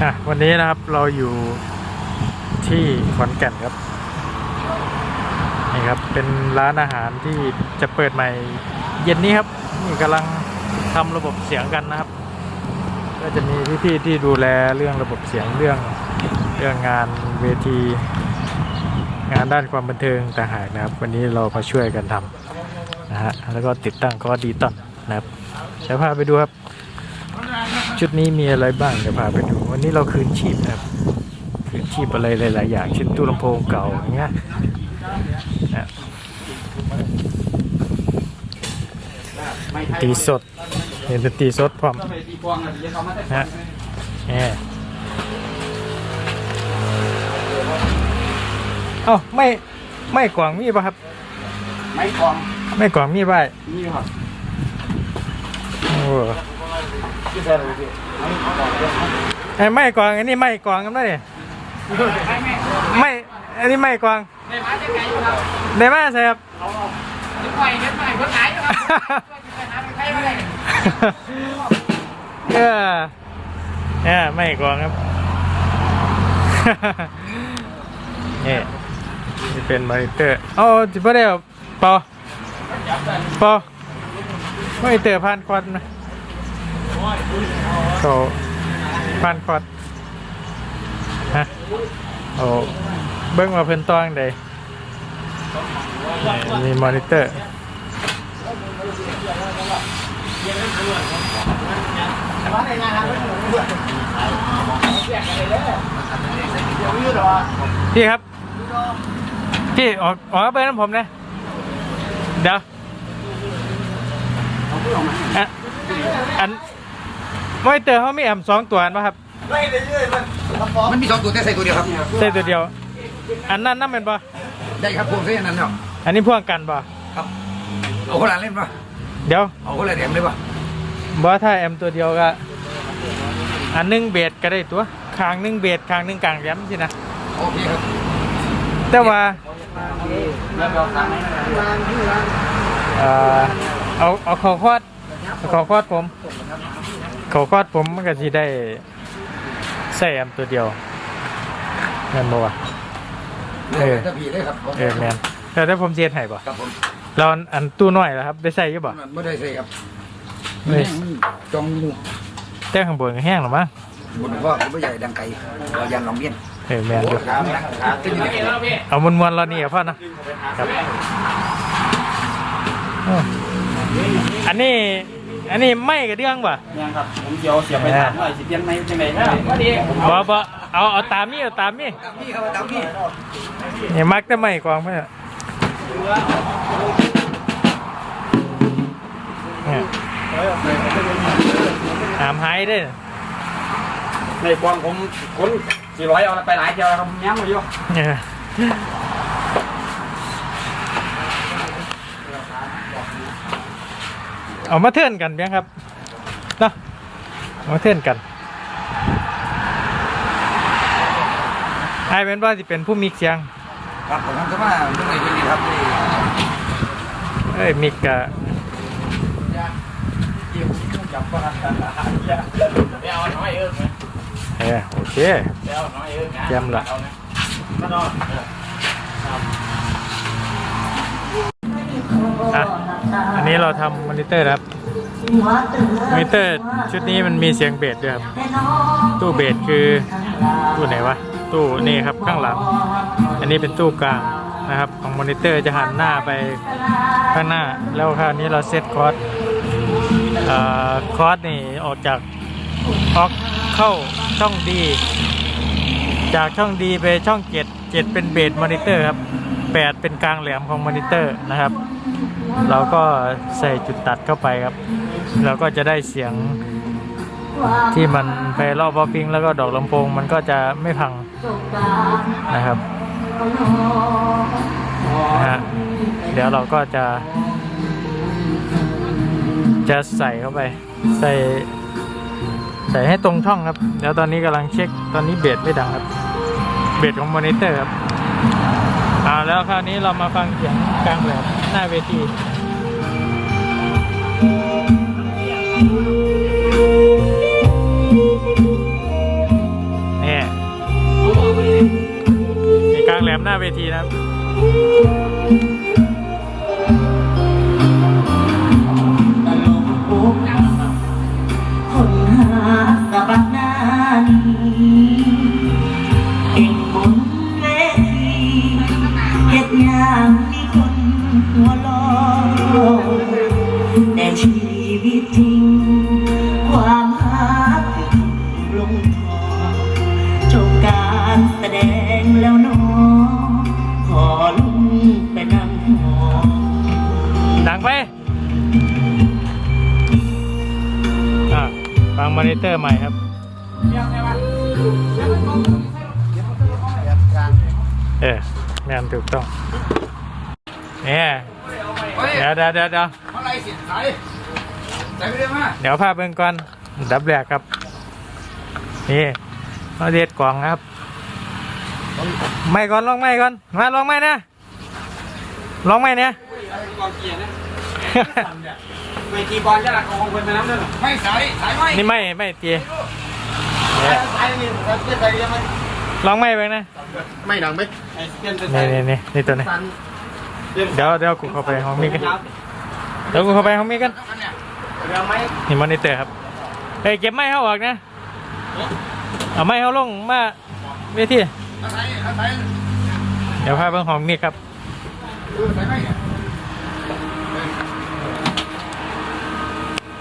อะวันนี้นะครับเราอยู่ที่ขอนแก่นครับนี่ครับเป็นร้านอาหารที่จะเปิดใหม่เย็นนี้ครับนี่กำลังทำระบบเสียงกันนะครับ ก็จะมีพี่ๆที่ดูแลเรื่องระบบเสียงเรื่องเรื่องงานเวที งานด้านความบันเทิงต่างหากนะครับ วันนี้เรามาช่วยกันทำนะฮะแล้วก็ติดตั้งคอร์ดีตอนนะครับเดี๋ยวพาไปดูครับ ชุดนี้มีอะไรบ้างเดี๋ยวพาไปดู นนี้เราคืนชีพนะครับคืนชีพอะไรหลาย ๆ อย่างเช่นตู้ลำโพงเก่าอย่างเงี้ยนะดนตรีสดเห็นดนตรีสดพร้อมนะฮะแหมเอ้าไม่ไม่กวางมีป่ะครับ ไม่กองไม่กวางมีป่ะนี่ครับโอ้ที่ใส่เลยพี่ ไม่กองเยอะไอ้ไม่กวางอันนี้ไม่กวางกันได้เนี่ยไม่ไม่ไม่อันนี้ไม่กวางไม่มาจะไงครับได้มาใช่ครับนิดหน่อยนิดหน่อยเพิ่งหายครับหาไปใช้ไม่ได้เออเนี่ยไม่กวางครับนี่นี่เป็นมอนิเตอร์เอาจิบได้ปอปอมอนิเตอร์ผ่านควันนะโต ผ่านควันฮะโอ้เบิ้งมาเพิ่นตองใดมีมอนิเตอร์พี่ครับ พี่ออกออกเบอร์น้ำผมนะ เดี๋ยวอัน อันมอนิเตอร์เขามีแอมสองตัวป่ะครับมันมีสองตัวแต่ใส่ตัวเดียวครับใส่ตัวเดียว อันนั้นนั่นเป็นป่ะได้ครับพวงเส้นนั้นเนาะอันนี้พ่วงกันป่ะครับเอาคนละเล่นป่ะเดี๋ยวเอาคนละแถมเลยป่ะบอถ้าแอมตัวเดียวก็อันหนึงเบสก็ได้ตัวคางหนึงเบสคางหนึงกลางแย้มสินะโอเคครับแต่ว่าเริ่มเราทางไหนเอ่อเอาเอาเขาคอดเอาเขาคอดผม เขาคอดผมมันก็สิได้ใส่แอมตัวเดียวแม่นบ่วะเออถ้าผีได้ครับเออแม่นแต่ถ้าผมเสียให้บ่ครับผมเราอันอันตู้น้อยแล้วครับ ได้ใส่อยู่บ่มันไม่ได้ใส่ครับเฮ้ยมันจองงูแต่ข้างบนก็แห้งหรอมั้งบนว่าผมไม่ใหญ่ดังไก่เรายันลองเบี้ยนเออแม่นอยู่ขาดังขาตึ้งอยู่เนี่ยเอามวนๆเรานี่กับพ่อนะครับโอ้อันนี้ อันนี้ไม่กระเดื่องป่ะยังครับผมเดี๋ยวเสียไปถามหน่อยสิเปลี่ยนไหมจังไงก็ดีบ่บ่เอาเอาตามนี่เอาตามนี่ตามพี่ครับตามพี่เนี่ยมักจะไม่กวางเพื่อนเนี่ยหามหายได้อในกองผมคนสี่ร้อยเอาไปหลายเที่ยวแล้วครับผมยังไม่อยู่เนี่ เอามาเทื่อนกันเพียงครับเนาะเอามาเทื่อนกันไอ้เป็นว่าจะเป็นผู้มีเสียงครับผมทำว่าเมื่อไหร่เป็นดีครับเอ้ยมิกกะไปเอาน้อยเอิ้งเออโอเคไปเอาน้อยเอิ้งแจ่มละก็นอนอะ อันนี้เราทำมอนิเตอร์นะครับมอนิเตอร์ชุดนี้มันมีเสียงเบสด้วยครับ ตู้เบสคือตู้ไหนวะ ตู้นี่ครับข้างหลัง อันนี้เป็นตู้กลางนะครับ ของมอนิเตอร์จะหันหน้าไปข้างหน้า แล้วคราวนี้เราเซตคอร์สเอ่อคอร์สนี่ออกจากออกเข้าช่องดี จากช่องดีไปช่องเจ็ดเจ็ดเป็นเบสมอนิเตอร์ครับ แปดเป็นกลางแหลมของมอนิเตอร์นะครับ เราก็ใส่จุดตัดเข้าไปครับ เราก็จะได้เสียงที่มันไพเราะเพอพิงแล้วก็ดอกลำโพงมันก็จะไม่พังนะครับนะฮะเดี๋ยวเราก็จะ จะใส่เข้าไป ใส่ใส่ให้ตรงช่องครับ แล้วตอนนี้กำลังเช็คตอนนี้เบสไม่ดังครับ เบสของมอนิเตอร์ครับ แล้วคราวนี้เรามาฟังเสียงกลางแหลมหน้าเวที นเตอร์ใหม่ครับเออแม่นถูกต้องเนี่ยเดี๋ยวเดี๋ยวเดี๋ยวเดี๋ยวเดี๋ยวพาพเบิ่งก่อนดับแรกครับนี่เราเด็ดกล่องครับ ไม่ก่อนลองไม่ก่อนมาลองไม่นะลองไม่เนี่ย กองเกียร์นะเวทีบอลจะหลักของคนไปน้ำด้วยหรอไม่ใส่ใส่ไม่นี่ไม่ไม่ตีเนี่ยใส่นี่ใส่ยังไงลองไม่เบิ่งนะ ไม่ดังไหมไอ้เปลี่ยนเป็นนี่นี่นี่นี่ตัวนี้สันเดี๋ยวเดี๋ยวกูเข้าไปห้องมีกันเดี๋ยวกูเข้าไปห้องมีกันเรือไหมนี่มอนิเตอร์ครับเฮ้ยเก็บไม้เขาออกนะเอาไม้เขาลงมาเวทีใส่ใส่เดี๋ยวพาเบิ่งห้องมีครับ ใส่ไม่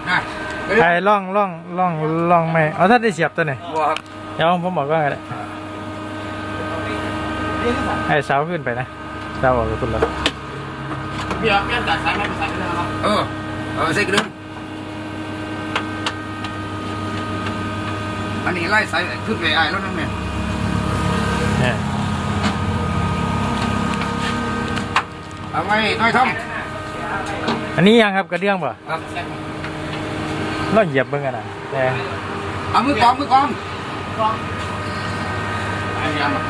น่ะ ไอ้ล่องล่องล่องล่องไม่เอาถ้าได้เสียบตัวไหนบัวครับเดี๋ยวผมบอกว่าอะไรไอ้เสาขึ้นไปนะเสาออกไปคุณแล้วพี่เอาเปลี่ยนจากสายไม้เป็นสายเรือครับเออเออใส่กระดึงอันนี้ไล่ใส่ขึ้นไปไอ้รถนั่นเนี่ยเนี่ยเอาไว้น้อยทอันนี้ยังครับกระเดื่องป่ะำครับ ลองเหยียบเบิ่งกันนะแต่เอามือกองมือกอง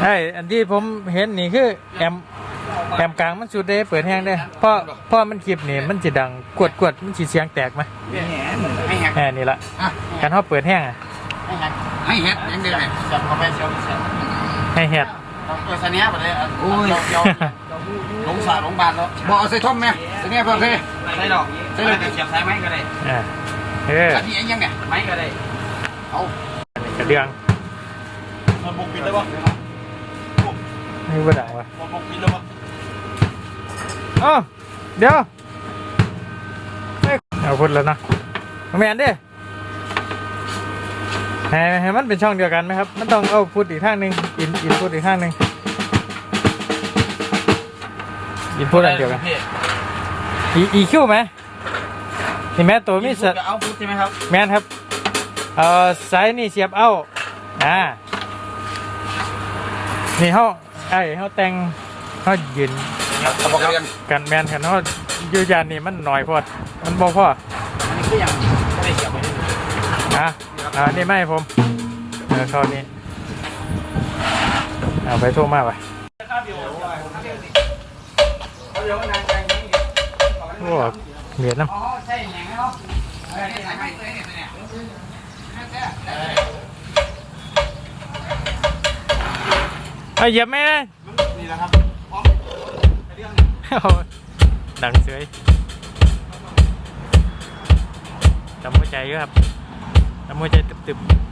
ไอ้อันที่ผมเห็นนี่คือแอมแอมกลางมันสุดเด้เปิดแห้งได้เพราะเพราะมันคลิปนี่มันจะดังกวดกวดมันสิเสียงแตกไหมให้แหกแค่นี้ละอะการเขาเปิดแห้งอะให้แหกยังไงเนี่ยเสียบเข้าไปเสียบเสียบให้แฮดตัวเสนียไปเลยเดี๋ยวลงสาลงบานแล้วบอกเอาใส่ท่อมไหมใส่เนี่ยเพิ่มเลยใช่หรอกใช่เลยเสียบสายไม้ก็ได้อ่า เอออันนี้ยังเนี่ยไม้ก็ได้เอากระเดื่องมันบุกปิดได้ปะนี่ว่าดังวะมันบุกปิดได้ปะอ๋อเดี๋ยวเอ้ยเอาพูดแล้วเนาะแมนเด้ให้ให้มันเป็นช่องเดียวกันไหมครับ มันต้องเอาพูดอีกข้างหนึ่งอินอินพูดอีกข้างหนึ่งอินพูดอันเดียวกันอีอีคิวไหม นี่แม่ตัวมีสจะเอาพุทใช่ไหมครับ แมนครับ เอ่อสายนี่เสียบเอาอ่า นี่เขาไอ้เขาแต่งเขายืนตะบอกเรียนกันแมนกันเขาอยู่ยานนี่มันหน่อยพอดมันบ่พออันนี้ก็ยังไม่ได้เสียบไปนี่อะอ่านี่ไม่ให้ผมเออเข้านี่เอาไปโทรมาไปเดี๋ยวนานใจนี้โอ้ เมียดน้อ๋อใช่แหงไหมครับใส่ไม่เลยเนี่ยเหยียบไหมนะนี่แหละครับดังเสยจำหัวใจอยู่ครับจำหัวใจตึบๆ